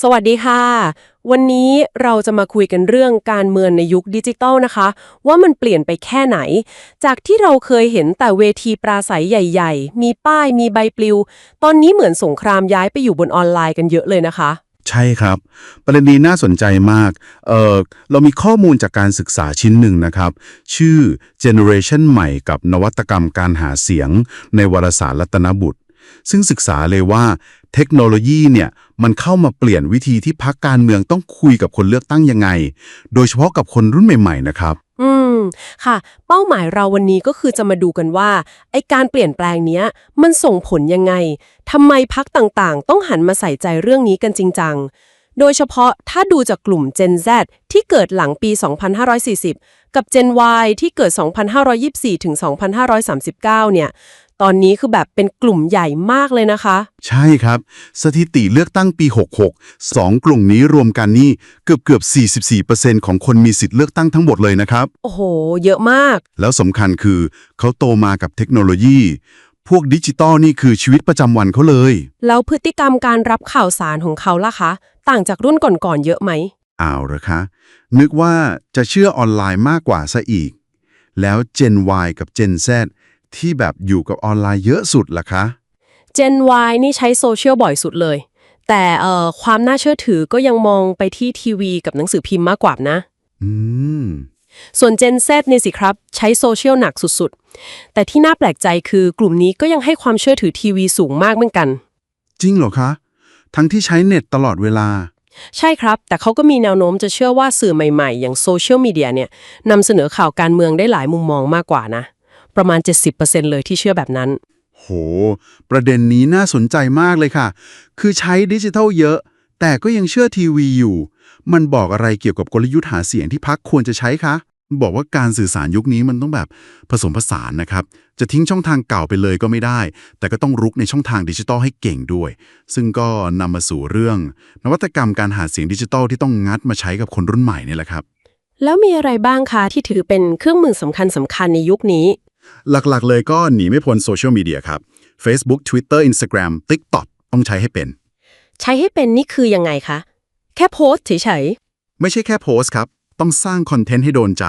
สวัสดีค่ะ วันนี้เราจะมาคุยกันเรื่องการเมืองในยุคดิจิตอลนะคะ ว่ามันเปลี่ยนไปแค่ไหน จากที่เราเคยเห็นแต่เวทีปราศัยใหญ่ ๆ มีป้ายมีใบปลิว ตอนนี้เหมือนสงครามย้ายไปอยู่บนออนไลน์กันเยอะเลยนะคะ ใช่ครับ ประเด็นนี้น่าสนใจมากเออเรามีข้อมูลจากการศึกษาชิ้นหนึ่งนะครับ ชื่อ Generation ใหม่กับนวัตกรรมการหาเสียง ในวารสารรัตนบุตร ซึ่งศึกษาเลยว่าเทคโนโลยีเนี่ยมันเข้ามาเปลี่ยนวิธีที่พักการเมืองต้องคุยกับคนเลือกตั้งยังไง โดยเฉพาะกับคนรุ่นใหม่ ๆ นะครับ อืม ค่ะ เป้าหมายเราวันนี้ก็คือจะมาดูกันว่าไอการเปลี่ยนแปลงเนี้ย มันส่งผลยังไงทำไมพักต่างๆ ต้องหันมาใส่ใจเรื่องนี้กันจริงจังโดยเฉพาะถ้าดูจากกลุ่ม Gen Z ที่เกิดหลังปี 2540 กับ Gen Y ที่เกิด 2524 ถึง 2539 เนี่ย ตอนนี้คือแบบเป็นกลุ่มใหญ่มากเลยนะคะ ใช่ครับ สถิติเลือกตั้งปี 66 2กลุ่มนี้รวมกันนี่เกือบเกือบๆ44%ของคนมีสิทธิ์เลือกตั้งทั้งหมดเลยนะครับ โอ้โห เยอะมาก แล้วสำคัญคือเขาโตมากับเทคโนโลยี พวกดิจิตอลนี่คือชีวิตประจำวันเขาเลย แล้วพฤติกรรมการรับข่าวสารของเขาล่ะคะ ต่างจากรุ่นก่อนๆเยอะไหมอ้าวเหรอคะ นึกว่าจะเชื่อออนไลน์มากกว่าซะอีก แล้ว Gen Y กับ Gen Z ที่แบบอยู่กับออนไลน์เยอะสุดล่ะคะ Gen Y นี่ใช้โซเชียลบ่อยสุดเลย แต่เอ่อความน่าเชื่อถือก็ยังมองไปที่ทีวีกับหนังสือพิมพ์มากกว่านะ อืม ส่วน Gen Z นี่สิครับ ใช้โซเชียลหนักสุดๆ แต่ที่น่าแปลกใจคือกลุ่มนี้ก็ยังให้ความเชื่อถือทีวีสูงมากเหมือนกัน จริงเหรอคะ ทั้งที่ใช้เน็ตตลอดเวลา ใช่ครับ แต่เขาก็มีแนวโน้มจะเชื่อว่าสื่อใหม่ๆ อย่างโซเชียลมีเดียเนี่ยนำเสนอข่าวการเมืองได้หลายมุมมองมากกว่านะ ประมาณ 70%เลยที่เชื่อแบบนั้น โห ประเด็นนี้น่าสนใจมากเลยค่ะ คือใช้ดิจิทัลเยอะ แต่ก็ยังเชื่อทีวีอยู่ มันบอกอะไรเกี่ยวกับกลยุทธ์หาเสียงที่พักควรจะใช้คะบอกว่าการสื่อสารยุคนี้มันต้องแบบผสมผสานนะครับ จะทิ้งช่องทางเก่าไปเลยก็ไม่ได้ แต่ก็ต้องรุกในช่องทางดิจิทัลให้เก่งด้วย ซึ่งก็นำมาสู่เรื่อง นวัตกรรมการหาเสียงดิจิทัลที่ต้องงัดมาใช้กับคนรุ่นใหม่นี่แหละครับ แล้วมีอะไรบ้างคะที่ถือเป็นเครื่องมือสำคัญสำคัญในยุคนี้ หลักๆ เลยก็หนีไม่พ้นโซเชียลมีเดียครับ Facebook Twitter Instagram TikTok ต้องใช้ให้เป็น ใช้ให้เป็นนี่คือยังไงคะ แค่โพสต์เฉยไม่ใช่แค่โพสต์ครับ ต้องสร้างคอนเทนต์ให้โดนใจ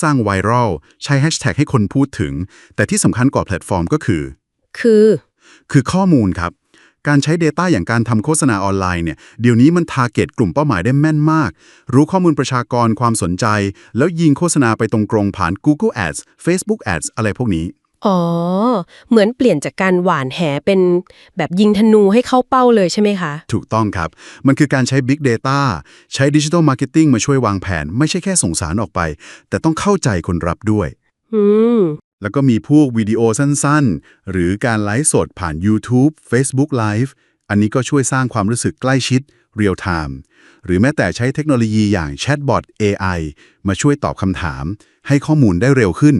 สร้างไวรัลใช้แฮชแท็กให้คนพูดถึง แต่ที่สำคัญกว่าแพลตฟอร์มก็คือๆคือ คือข้อมูลครับ การใช้ Data อย่างการทำโฆษณาออนไลน์เนี่ยเดี๋ยวนี้มันทาร์เก็ตกลุ่มเป้าหมายได้แม่นมาก รู้ข้อมูลประชากรความสนใจ แล้วยิงโฆษณาไปตรงๆผ่าน Google Ads Facebook Ads อะไรพวกนี้ อ๋อ เหมือนเปลี่ยนจากการหว่านแหเป็นแบบยิงธนูให้เข้าเป้าเลยใช่ไหมคะ ถูกต้องครับ มันคือการใช้ Big Data ใช้ Digital Marketing มาช่วยวางแผน ไม่ใช่แค่ส่งสารออกไป แต่ต้องเข้าใจคนรับด้วย อืม แล้วก็มีพวกวิดีโอสั้นๆ หรือการไลฟ์สดผ่าน YouTube Facebook Live อันนี้ก็ช่วยสร้างความรู้สึกใกล้ชิด Real Time หรือแม้แต่ใช้เทคโนโลยีอย่างแชทบอท AI มาช่วยตอบคำถาม ให้ข้อมูลได้เร็วขึ้น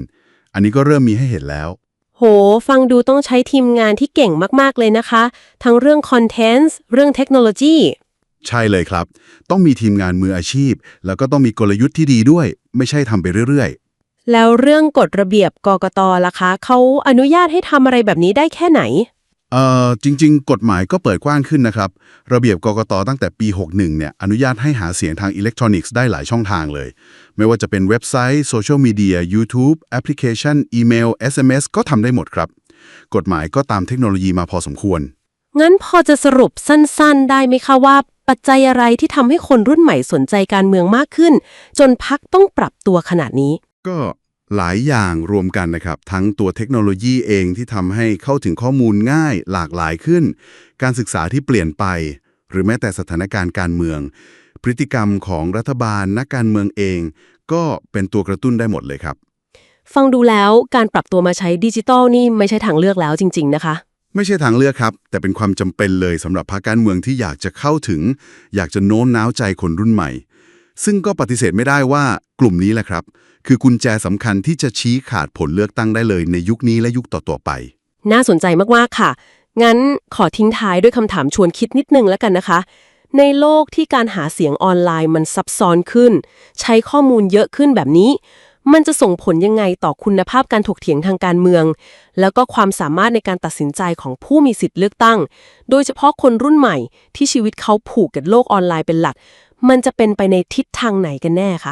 อันนี้ก็เริ่มมีให้เห็นแล้ว โห ฟังดูต้องใช้ทีมงานที่เก่งมากๆเลยนะคะ ทั้งเรื่องคอนเทนต์เรื่องเทคโนโลยี ใช่เลยครับ ต้องมีทีมงานมืออาชีพ แล้วก็ต้องมีกลยุทธ์ที่ดีด้วย ไม่ใช่ทำไปเรื่อย แล้วเรื่องกฎระเบียบกกตล่ะคะเขาอนุญาตให้ทำอะไรแบบนี้ได้แค่ไหนๆเอ่อจริง ๆ กฎหมายก็เปิดกว้างขึ้นนะครับ ระเบียบกกตตั้งแต่ปี 61 เนี่ย อนุญาตให้หาเสียงทางอิเล็กทรอนิกส์ได้หลายช่องทางเลย ไม่ว่าจะเป็นเว็บไซต์โซเชียลมีเดีย YouTube แอปพลิเคชัน อีเมล SMS ก็ทำได้หมดครับ กฎหมายก็ตามเทคโนโลยีมาพอสมควร งั้นพอจะสรุปสั้นๆ ได้ไหมคะว่า ปัจจัยอะไรที่ทำให้คนรุ่นใหม่สนใจการเมืองมากขึ้น จนพักต้องปรับตัวขนาดนี้ ก็ หลายอย่างรวมกันนะครับ ทั้งตัวเทคโนโลยีเองที่ทำให้เข้าถึงข้อมูลง่ายหลากหลายขึ้น การศึกษาที่เปลี่ยนไป หรือแม้แต่สถานการณ์การเมือง พฤติกรรมของรัฐบาลนักการเมืองเอง ก็เป็นตัวกระตุ้นได้หมดเลยครับ ฟังดูแล้วการปรับตัวมาใช้ดิจิตอลนี่ไม่ใช่ทางเลือกแล้วจริง ๆ นะคะ ไม่ใช่ทางเลือกครับ แต่เป็นความจำเป็นเลยสำหรับพรรคการเมืองที่อยากจะเข้าถึง อยากจะโน้มน้าวใจคนรุ่นใหม่ ซึ่งก็ปฏิเสธไม่ได้ว่ากลุ่มนี้แหละครับ คือกุญแจสำคัญที่จะชี้ขาดผลเลือกตั้งได้เลยในยุคนี้และยุคต่อๆไป น่าสนใจมาก ๆ ค่ะ งั้นขอทิ้งท้ายด้วยคำถามชวนคิดนิดนึงแล้วกันนะคะ ในโลกที่การหาเสียงออนไลน์มันซับซ้อนขึ้น ใช้ข้อมูลเยอะขึ้นแบบนี้ มันจะส่งผลยังไงต่อคุณภาพการถกเถียงทางการเมือง แล้วก็ความสามารถในการตัดสินใจของผู้มีสิทธิ์เลือกตั้ง โดยเฉพาะคนรุ่นใหม่ที่ชีวิตเขาผูกกับโลกออนไลน์เป็นหลัก มันจะเป็นไปในทิศทางไหนกันแน่คะ